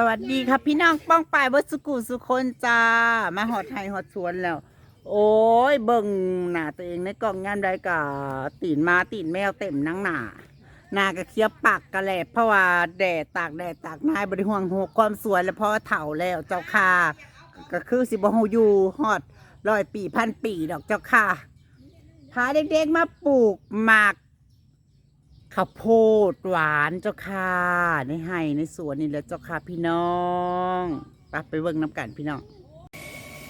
สวัสดีครับพี่น้องป้องปายวัสุกุสุคนจ้า มาหอดไทยหอดสวนแล้ว โอ้ยเบิ่งหน้าตัวเองในกล่องงานใดกะตีนมาตีนแมวเต็มนังหนาหน้ากะเคี้ยวปากกระแหลบเพราะว่าแดดตากแดดตากนายบริห่วงหัวความสวยแล้วเพราะาเฒ่าแล้วเจ้าค่ะก็คือสิบหูอยู่ฮอดร้อยปีพันปีดอกเจ้าค่ะพาเด็กๆมาปลูกหมาก ข้าวโพดหวานเจ้าค่ะในไห่ในสวนนี่แหละเจ้าค่ะพี่น้องปไปเบิ่งน้ำกันพี่น้อง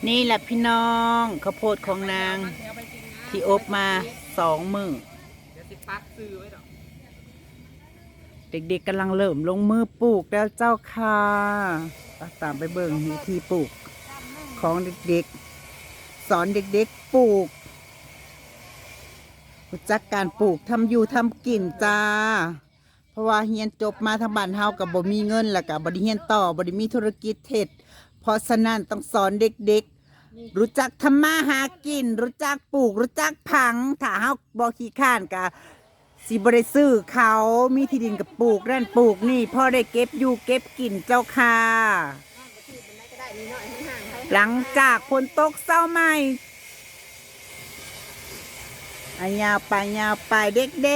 นี่แหละพี่น้องข้าวโพดของนาง ที่อบมาสองมือเด็กๆกำลังเริ่มลงมือปลูกแล้วเจ้าค่ะปตามไปเบิ่งวิธีปลูกของเด็กๆ สอนเด็กๆปลูก รู้จักการปลูกทำอยู่ทำกินจ้า เพราะว่าเฮียนจบมาทางบ้านเฮากับบ่มีเงินแล้วก็บ่ได้เฮียนต่อบ่ได้มีธุรกิจเฮ็ดเพราะฉะนั้นต้องสอนเด็กๆ รู้จักทำมาหากิน รู้จักปลูก รู้จักผัง ถ้าเฮาบ่ขี้ข้านก็สิบ่ได้ซื้อเขามีที่ดินกับปลูกนั่นปลูกนี่พ่อได้เก็บอยู่เก็บกินเจ้าค่ะ หลังจากฝนตกเศร้าใหม่ อายาวไปยาวไปเด็กๆเด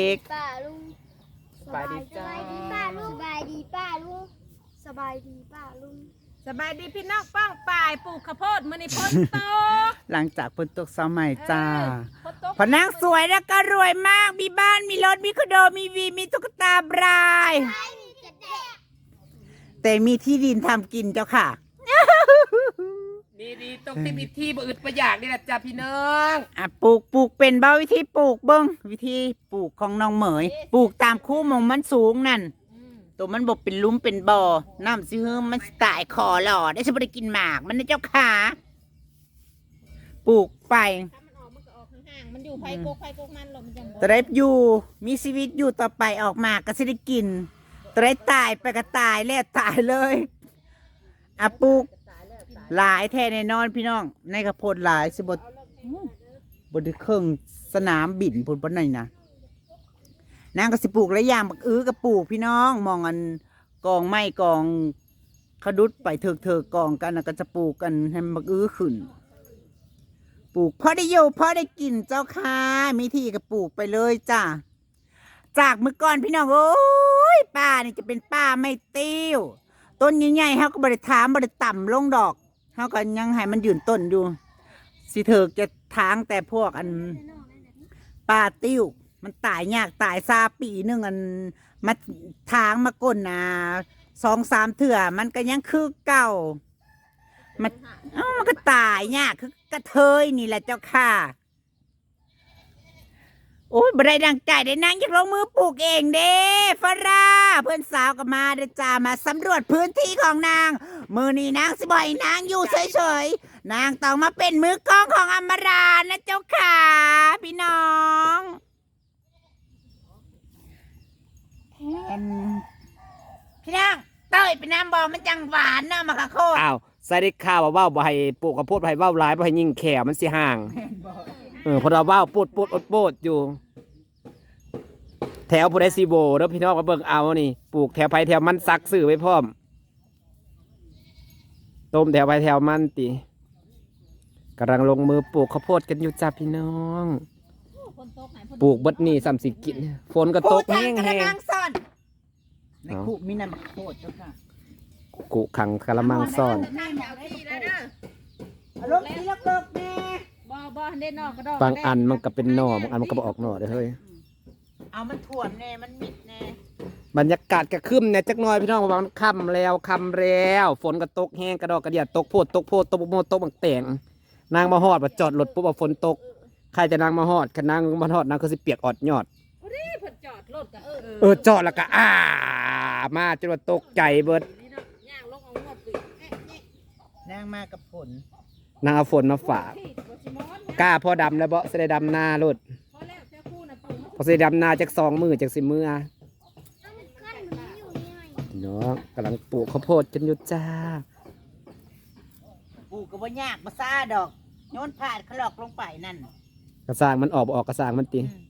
็กป้าลุงสบายดีจ้าสบายดีป้าลุงสบายดีป้าลุงสบายดีป้าลุงสบายดีพี่น้องป้องปายปลูกข้าวโพดมื้อนี้ฝนตกๆ หลังจากฝนตกเศร้าใหม่จ้าฝนตกพอนางสวยแล้วก็รวยมาก มีบ้าน มีรถ มีคอนโด มีวี มีตุ๊กตาบราย แต่มีที่ดินทำกินเจ้าค่ะ ดีดีๆตรงที่มีที่บ่อึดประหยากนี่แหละจ้าพี่น้องอะปลูกปลูกเป็นบ่วิธีปลูกเบิ้งวิธีปลูกของน้องเหมย ปลูกตามคู่หมองมันสูงนั่นตัวมันบบเป็นหลุ้มเป็นบ่อน้ำซิเฮิมมันสิตายคอหล่อได้ฉันไม่ได้กินหมาก มันนะเจ้าขาปลูกไปถ้ามันออกมันก็ออกห่างๆมันอยู่ไผโกกไผโกกมันหรอกมันจังบ่ตะได้อยู่ มีชีวิตอยู่ต่อไปออกมาก็สิได้กินตะได้ตายไปก็ตายแล้วตายเลย อะปลูกหลายแท้แน่นอนพี่น้อง ในกระโพดหลายสิบดบไดเครื่องสนามบินพุ่นปนไหนนะนางก็สิปลูกหลายอย่างบักอื้อก็ปลูกพี่น้องมองอันกองไม้กองขดุดไปเถิกเถิกกองกันน่ะก็จะปลูกกันให้มันบักอื้อขึ้น ปลูกพอได้อยู่พอได้กินเจ้าค่ะมีที่ก็ปลูกไปเลยจ้าจากเมื่อก่อนพี่น้องโอ้ยป้านี่จะเป็นป้าไม่ติ้ว ต้นใหญ่ๆเขาก็บริถามบริต่ำลงดอกเขาก็ยังให้มันยืนต้นอยู่ สิเถิกจะทางแต่พวกอันปลาติ้ว มันตายยากตายซาปีหนึงอันมาทางมาก้นนาสองสามเถื่อมันก็ยังคือเก่ามันมันก็ตายยากคือกระเทยนี่แหละเจ้าค่ะ โอ้ยบได้ดังใจได้นางอยากลงมือปลูกเองเด้ฟราเพื่อนสาวก็มาเด้จ้ามาสำรวจพื้นที่ของนาง มือนี้นางสิบ่อยนางอยู่เฉยๆ นางต้องมาเป็นมือกลองของอมรานะเจ้าค่ะพี่น้องแทนพี่น้องเต้ยเป็นน้ำบอมันจังหวานเนาะมะคะโคตรอ้าวใส่ได้ข่าวว่าว่าบ่ให้ปลูกข้าวโพดบ่ให้ว่าหลายบ่ให้ยิงแขวมันสิห่าง ออเพอเราว่าวปูดปูดอดโปดอยู่ แถวผู้ใดซีโบเด้อพี่น้องมาเบิ่งเอานี่ปลูกแถวไผแถวมันซักซื้อไว้พร้อม ต้มแถวไผแถวมันติกำลังลงมือปลูกข้าวโพดกันอยู่จ้าพี่น้องฝนตกให้ฝนปลูกเบัดนี่สามสิกินฝนก็ตผู้กทาแห้งงกระแห้งมังซ่อนในเอ้าคุมีน้ำโคตรเจ้าค่ะกุขังกะละมังซ่อนน้ำเอาที่แล้วเด้ออารม ณ์สีละเกิกแน่บ่บ่ได้นอกก็ดอกบางอันมันก็เป็นหน่อบางอันมันก็บ่ออกหน่อเด้อเฮ้ยเอามันถ่วมแน่มันมิดแน่บรรยากาศก็ครึ้มเนี่ยจักหน่อยพี่น้องเพราะว่ามันค่ำแล้วค่ำแล้ว ฝนก็ตกแห้งกระดอกกระเดียดตกโพดตกโพดตกโมดตกบังแต่งนางมาฮอดมาจอดรถปุ๊บว่าฝนตกใครจะนางมาฮอดคันนางมาฮอดนางก็สิเปียกออดยอด นี่เพิ่นจอดรถก็เออเออจอดแล้วก็อ่ามาจนว่าตกใจเบิดนี่เนาะย่างลงเอางวดปิเอ๊ะนี่นางมากับผล นางเอาฝนมาฝากที่บ่สิมอนกล้าพ่อดำแล้วบ่สิได้ดำหน้ารถพอแล้วเจ้าคู่น่ะปลูกพอสิได้ดำหน้าจักสองมือจักสิมือขั้นมันอยู่นี่หน่อยพี่น้องกำลังปลูกข้าวโพดกันอยู่จ้าปลูกก็บ่ยากบ่ซ่าดอกโยนผ่านเขาหลอกลงไปนั่นกระสร้างมันออกบ่ออกกระสร้างมันติอืม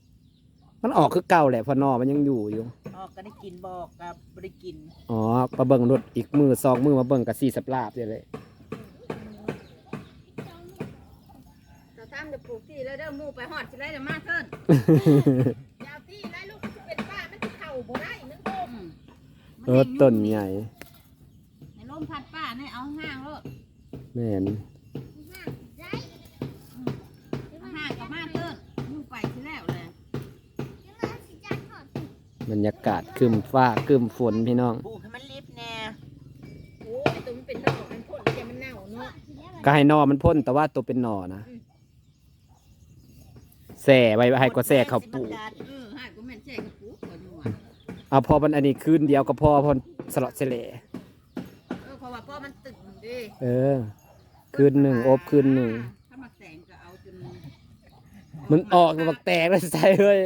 มันออกคือเก่าแหละเพอนอมันยังอยู่อยู่ ออกก็ได้กินบอกกับบริกินอ๋อมาเบิ่งรถอีกมือสองมือมาเบิ่งกับสี่สับลาบเลยเราตามจะปลูกที่ แล้วเด้อหมู่ไปฮอดสิได้เดี๋ยวมาเถินยาวที่ได้ลูกมันเป็นป้ามันสิเข้าบ่ได้นึกบ่มเออต้นใหญ่ในลมพัดป้าเนี่ยเอาห้างโลดแม่นเอาห้างก็มาเถินหมู่ไปสิแล้วแหละบรรยากาศครึมฟ้าครึมฝนพี่น้อง ปลูกให้มันลิบแน่โอ้ยตัวมันเป็นดอกมันพ่นแต่มันเน่าเนาะก็ให้นอมันพ่นแต่ว่าตัวเป็นหนอนะ แส่ไว้ให้ก็แส่เขาวปลูกเออห้างก็แม่นแช่กระปุกก่อนอยู่ว่ะเอาพอมันอันนี้คืนเดียวก็พอพอสลอดเสลเออเพราะว่าพ่อมันตึงเด้เออ คืนหนึ่งอบคืนหนึ่ง ถ้ามาแต่งก็เอาจนมันออกมาบักแตกแล้วใส่เลย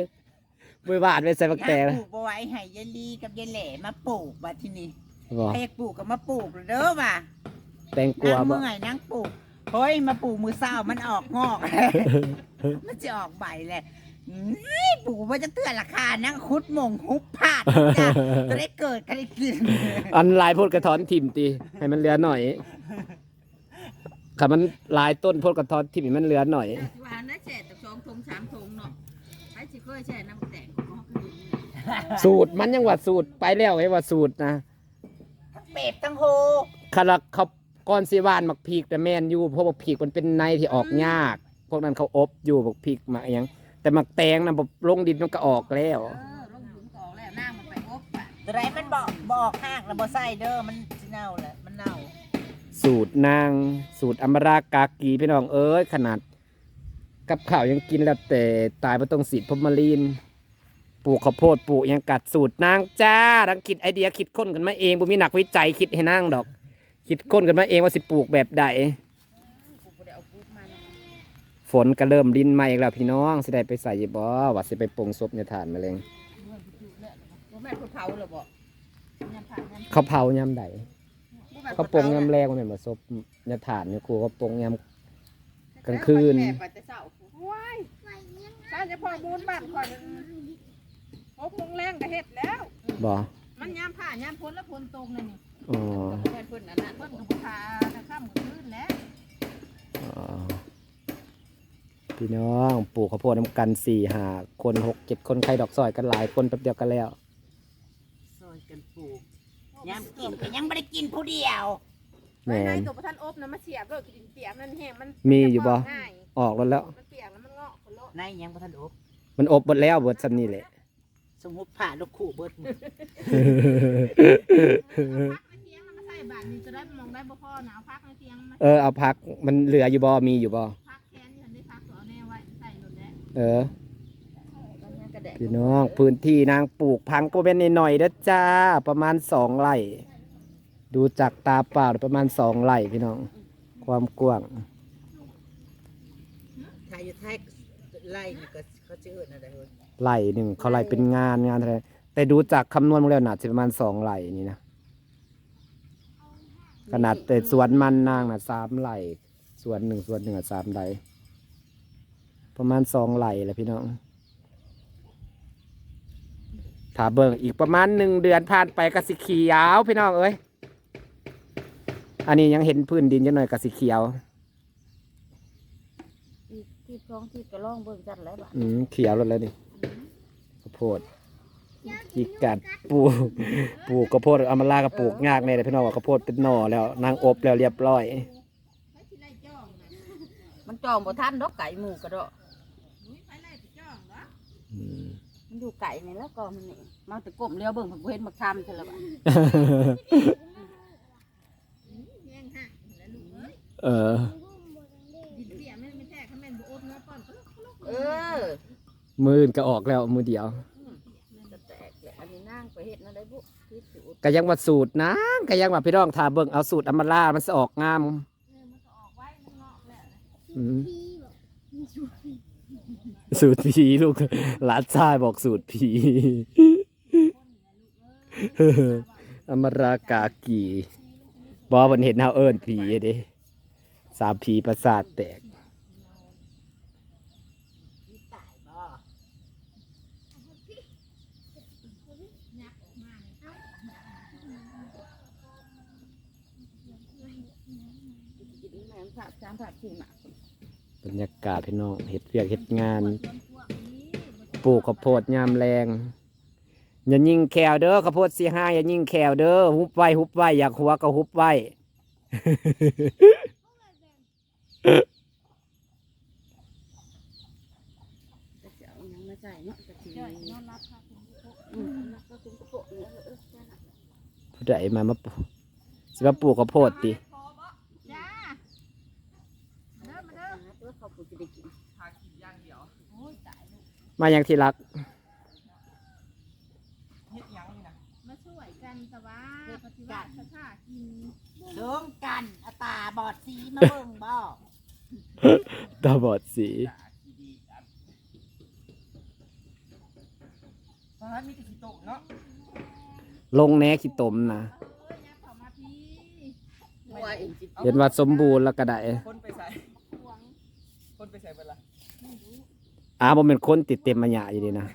ไม่บาดไปใส่บักแตกปแล้วลูกบ่ไว้ให้ยายลีกับยายแหล่มาปลูกบัดที่นี่บอกใครอยากปลูกก็มาปลูกเด้อว่ะแตงกลัวนั่งบ่เมื่อยนั่งปลูก เฮ้ยมาปลูกมือเศร้ามันออกงอก มันจะออกใบแหละอื้อปลูกมันจะเตือนราคานั่งคุดหมงฮุบพาดจ้ะจะได้เกิดกันได้กินอันลายโพดกระท้อนทิ่มตีให้มันเหลือหน่อยคันมันลายต้นโพดกระท้อนทิ่มให้มันเหลือหน่อยที่ว่าน่าแช่แต่สองทงสามทงเนาะไปสิเคยแช่น้ำแต่งของเขาก็อยู่นี่สูตรมันยังว่าสูตรไปแล้วไอ้ว่าสูตรนะทั้งเป็ดทั้งโฮคาราเขา ก้อนสีวานมักพีกแต่แมนอยู่เพราะมักพีกมันเป็นในที่ออกยาก พวกนั้นเขาอบอยู่มักพีกมาอหยังแต่มักแตงนะบบลงดินมันก็ออกแล้วเออลงถุงก่อแล้วหน้ามันไปอบอะตัวไรมันบอกบอกหากแล้วบ่ใส่เด้อมันสิเน่าแหละมันเน่าสูตรนางสูตรอมรากากีพี่น้องเอ้ยขนาด กับข้าวยังกินแล้วแต่ตายเพราะต้องสีดพรหมาลีนปลูกข้าวโพดปลูกหยังกัดสูตรนางจ้าดังคิดไอเดียคิดค้นกันมาเองบ่มีนักวิจัยคิดให้นางดอก คิดค้นกันมาเองว่าสิปลูกแบบใดกูบ่ได้เอาปุ๊บมาเนาะฝนก็เริ่มรินมาอีกแล้วพี่น้องสิได้ไปใส่บ่ว่าสิไปปรุงซุปในถานมาเลยบ่แม่นคนเผาเหรอบ่ยำผ่านยำเขาเผายำใดบ่แม่นเขาปรุงยำแรงมันเป็นบ่ซุปในถานนี่ครูเขาปรุงยำกลางคืนแม่ไปแต่เช้าว้ายถ้าจะพอมูลบ้านข่อยมันหกโมงแรงก็เฮ็ดแล้วบ่มันยามผ่ายามพ้นแล้วพ้นตรงเลยนี่ อ๋อก็บ่แม่นเพิ่นอันนั้นเพิ่นก็บ่ทาแต่ข้ามมื้อคืนแล้วอ๋อพี่น้องปลูกข้าวโพดน้ำกันสี่หาคนหกเจ็ดคนใครดอกซอยกันหลายคนแป๊บเดียวกันแล้วซอยกันปลูกยามกินก็ยังไม่ได้กินผู้เดียวแม่ไว้ในนตัวประทันอบนะมาเสียบเลยกินเปียกมันแห้งมันมีอยู่บ่ง่ายออกแล้วแล้ว มันเปียกแล้วมันงอกคนโลดนายยังบ่ทันอบมันอบหมดแล้วเบิดซ้ำนี่แหละ สมมุติผ่าลูกคู่เบิดพักในเทียงแล้วมาใส่ บาทนี่จะได้มองได้บ่พอนะเอาพักในเทียงมาเออเอาพักมันเหลืออยู่บ่มีอยู่บ่พักแค้นที่ฉันได้พักตัวเอาแน่ไว้ใส่รถแล้วเออตอนนี้กระแดะพี่น้องพื้นที่นางปลูกพังก็เป็นหน่อยๆเด้อจ้าประมาณสองไร่ ดูจากตาเปล่าประมาณสองไร่พี่น้อง ความกว้างถ้าอยู่ไทยไล่นี่ก็เขาจะเอิ้นอะไรเว้ยไร่หนึ่งเขาไร่เป็นงานงานอะไรแต่ดูจากคำนวณมาแล้วน่าจะประมาณสองไร่นี่นะ ขนาดแต่สวนมันนางน่ะสามไร่สวนหนึ่งสวนหนึ่งอะสามไร่ประมาณสองไร่แหละพี่น้องถ้าเบิ่งอีกประมาณหนึ่งเดือนผ่านไปก็สิเขียวพี่น้องเอ้ยอันนี้ยังเห็นพื้นดินจังหน่อยก็สิเขียวที่ท้องที่กระล่องเบิ่งจัดแล้วบ่อืมเขียวแล้วเลยนี่ข้าวโพด จิกกัดปลูกปลูกข้าวโพดเอามาลากระปลูกยากเลยพี่น้องว่าข้าวโพดเป็นหน่อแล้วนางอบแล้วเรียบร้อย มันจองบ่ทันดอกไก่หมูกระโดดอืมมันอยู่ไก่นี่แล้วก็มันนี่มาแต่ก้มเลี้ยวเบิ่งผักเว้นมาทำใช่แล้วบ่เออเออมืออื่นก็ออกแล้วมือเดียว จะแตกแหละอันนี้นั่งไป เฮ็ดนั่นได้บุที่สูตรก็ยังว่าสูตรนะก็ยังว่าพี่น้องทาเบิ่งเอาสูตรอำมาลามันจะออกงามอืมสูตรผีลูกหลานชายบอกสูตรผีอมรากากีบอมันเห็นเฮาเอิ้นผีเด้สามผีประสาทแตก ผักสามผักสี่มาบรรยากาศพี่น้องเห็ดเวียกเห็ดงาน ปลูกข้าวโพดยามแรงอย่ายิงแควเด้อข้าวโพดสีห้าอย่ายิงแควเด้อฮุบไว้ฮุบไว้อยากหัวก็ฮุบไว้ จะเสียวยังม่ใส่เนาะจะกินย่อยนอนรับค่ะคุณผู้ชมอืมก็กินกระโปงเนี่ยเออผู้ใดมามาปลูกสิมาปลูกข้าวโพดติ จ้าเด้อมาเด้อ เพื่อเขาปลูกจะได้กิน โอ้ยตายลูก มาอย่างที่รักมาช่วยกันแต่ว่าปฏิบัติถ้ากินเดิมกันเอาตาบอดสีมาเบิ่งบ่ตาบอดสีลงแหน่ขี้ตมนะหัวเองจิเห็นว่าสมบูรณ์แล้วก็ได้ คนไปใส่คนไปใส่เวลา อาบ่เป็นคนติดเต็มมาหยาอยู่ดีนะ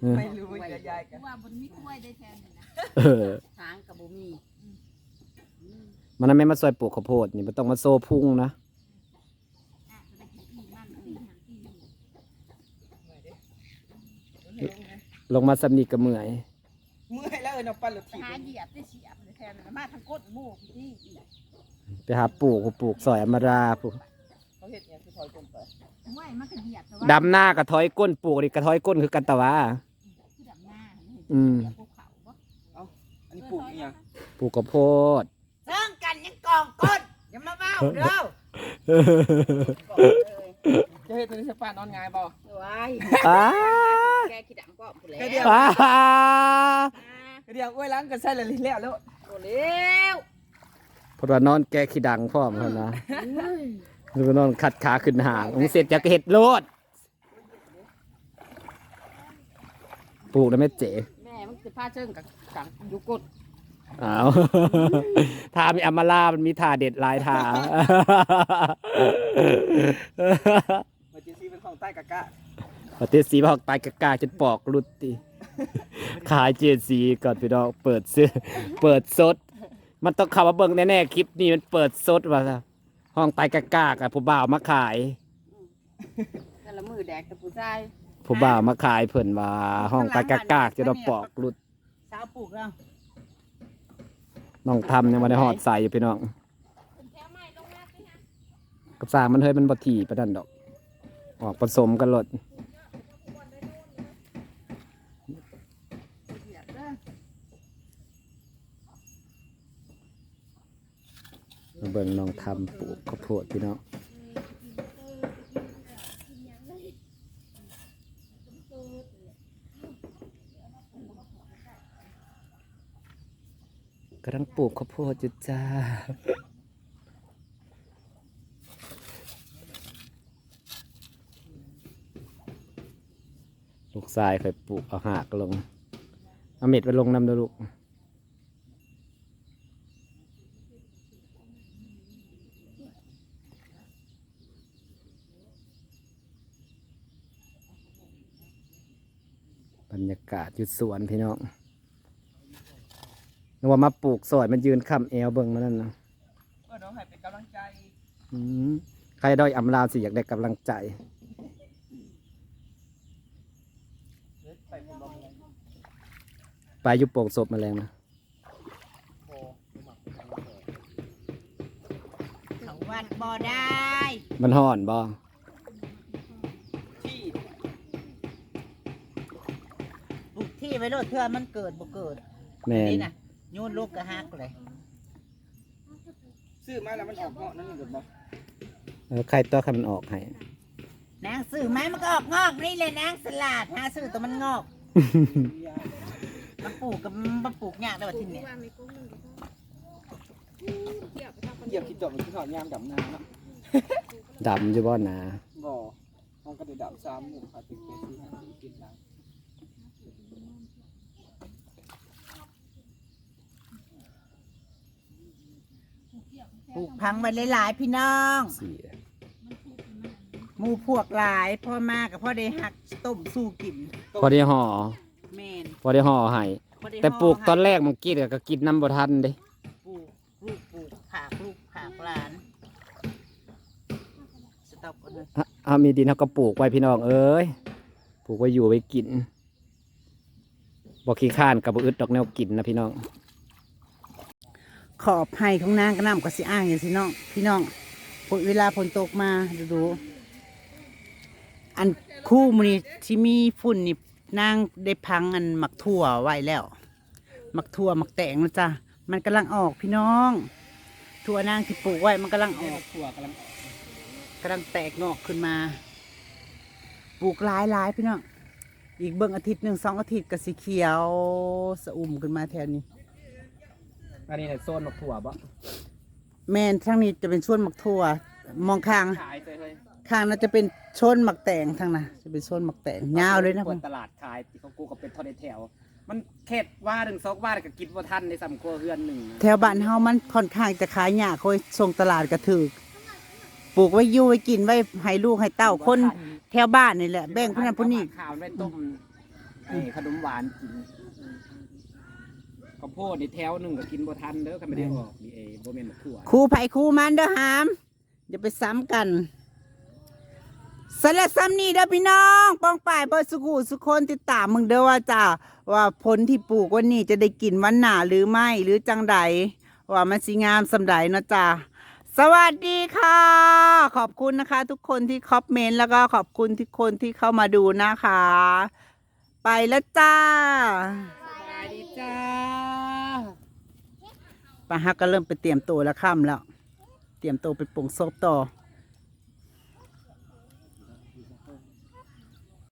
เออไม่รู้จะยายกันว่าบนมีกล้วยได้แทนเลยนะเออทางกับบุมีมันนั้นไม่มาซอยปลูกข้าวโพดนี่มันต้องมาโซ่พุ่งนะอะจะได้กินอีมันอีหันอีลงมาสำนีกระเมื่อยเมื่อยแล้วเออเนาะปั้นรถไปถีบหาเหยียบได้เสียบเลยแทนเลยมาทางก้นหมูพี่นี่ไปหาปลูกปลูกซอยอมราปลูก เขาเห็ดเนี่ยคือถอยจนไปไม่มันก็เหยียบแต่ว่าดำหน้ากระท้อยก้นปลูกนี่กระท้อยก้นคือกันตะวา คือดำหน้าเห็นอืม เหยียบภูเขาบ่อันนี้ปลูกอีหยังปลูกข้าวโพดเซิงกันยังกองก้นอย่ามาเว้าเด้อบอกเลยจะเห็ดตัวนี้สปานอนง่ายบ่ว้ายอ้าแกขี้ดังก็หมดแล้วแค่เดียวอ้าแค่เดียวอ้วยล้างกันใส่เลยแล้วแล้วหมดแล้วเพราะว่านอนแกขี้ดังพร้อมเขานะแล้วก็นอนขัดขาขึ้นห่างองเสร็จจากเห็ดโลดปลูกได้ไหมเจ๋แม่มันจะพาเชิงกับกังอยู่กดอ้าวทามีอำมาลามันมีทาเด็ดหลายทามาเจซีเป็นของใต้กะกะประเทศสีบอกตายกะกาจนปอกรุดติขายเจสีก่อนพี่น้องเปิดซื้อ เปิดสด มันต้องเข้ามาเบิ่งแน่ๆคลิปนี้มันเปิดสดว่าซะ ห้องตายกะกากอะผู้บ่าวมาขาย แต่ละมือแดกแต่ผู้ชายผู้บ่าวมาขายเพิ่นว่า ห้องตายกะกากจะต้องปอกรุดสาวปลูกแล้วน้องทำยังมาได้หอดใส่อยู่พี่น้องกับสร้างมันเฮ้ยมันบ่ถี่ปานนั้นดอก ออกผสมกันหลด เหยียบเด้อ มา เบิ่งน้องทำปลูกข้าวโพดพี่น้องกำลังปลูกข้าวโพดอยู่จ้าลูกทรายเคยปลูกเอาหากลงเอาเม็ดไปลงน้ำด้อลูก บร รยากาศอยู่สวนพี่น้องนึกว่ามาปลูกสอยมันยืนค้ำแอวเบิ่งมานั่นนะก็น้องให้เป็นกำลังใจอืมใครด้อยอำลาสิอยากได้กำลังใจเดี๋ยวไปผมบอกเลยไปอยุโป่งศพแมาแรงนะโอ้หมักเขาวัดบ่ได้ มันห่อนบ่ ปลูกที่ไว้โลดเทื่อมันเกิดบ่เกิดแม่นนี่น่ะโยนลูกกระหักเลยซื้อมาแล้วมันออกเงาะนั่นนี่เกิดบ่เออใครตัวใครมันออกให้ นางซื้อไหมมันก็ออกงอกนี่เลยนางสลัดหาซื้อตัวมันงอกมาปลูกกับมาปลูกยากได้ว่าที่เนี่ยว่าไม่กุ้งนึงเหยียบขี้จบมันขี้ถอดยามดำนาเนาะดำอยู่บ่หนาบ่ห้องกระดูกดำซ้ำหมู่พาติดเกซีหาที่กินหลัง ปลูกพังไว้หลายๆพี่น้องสี่หมูพวกหลายพ่อมากับพ่อได้หักต้มสู้กินพอได้ห่อแมนพอได้ห่อให้พอได้แต่ปลูกห่ตอนแรกมันกินก็กินน้ำบ่ทันเด้ปลูกลูกปลูกผักลูกผักหลานอะอะมีดินเขาก็ปลูกไว้พี่น้องเอ้ยปลูกไว้อยู่ไว้กินบอกขี้ข้านกับบ่อึดดอกแนวกินนะพี่น้อง ขอบให้ของนางก็น้ำก็สิอ้างอย่างสิน้องพี่น้องฝนเวลาฝนตกมาดูดูอันคู่มือนี้ที่มีฝุ่นนี่นางได้พังอันหมักถั่วไว้แล้วหมักถั่วหมักแตงนะจ๊ะมันกำลังออกพี่น้องถั่วนางที่ปลูกไว้มันกำลังออกถั่วกำลังกำลังแตกงอกขึ้นมาปลูกหลายหลายพี่น้องอีกเบิ่งอาทิตย์หนึ่งสองอาทิตย์ก็สีเขียวสะอุ่มขึ้นมาแถวนี้ อันนี้เนี่ยโซนมะถั่วบ่แมนทั้งนี้จะเป็นช่วนหมักทั่ว มองข้าง ขายไปเลยข้างน่าจะเป็นชนหมักแตงทางน่ะจะเป็นชนหมักแตงยาวเลยนะคคุนณตลาดขายที่เขากูกับเป็นทอดแถว มันเข็ดว่าหนึ่งสองว่าก็กินว่าทันในสำครัวเฮือนหนึ่งนะแถวบ้านเฮามันค่อนข้างจะขายยากคอยส่งตลาดกระถือปลูกไว้อยู่ไว้กินไว้ให้ลูกให้เต้าคนแถวบ้านนี่แหละแบ่งผู้นั้นผู้นี้ ข้าวไว้ต้มนี่ขนมหวานกิน ข้าวโพดในแถวหนึ่งก็กินบ่ทันเด้อคันไม่ได้ออกนี่เอโบเมนมะถั่วคู่ไผ่คูมันเด้อหามอย่าไปซ้ำกันสละซ้ำนี่เด้อพี่น้องป้องป่ายเบอร์สุขุสุคนติดตามมึงเด้อว่าจ้าว่าผลที่ปลูกวันนี้จะได้กินวันหนาหรือไม่หรือจังใดว่ามันสิงามสำใดเนาะจ้าสวัสดีค่ะ ขอบคุณนะคะ ทุกคนที่คอมเมนต์แล้วก็ขอบคุณทุกคนที่เข้ามาดูนะคะ ไปแล้วจ้าสบายดีจ้า ปลาฮักก็เริ่มไปเตรียมตัวแล้วค่ำแล้ว เตรียมตัวไปปรุงซบต่อ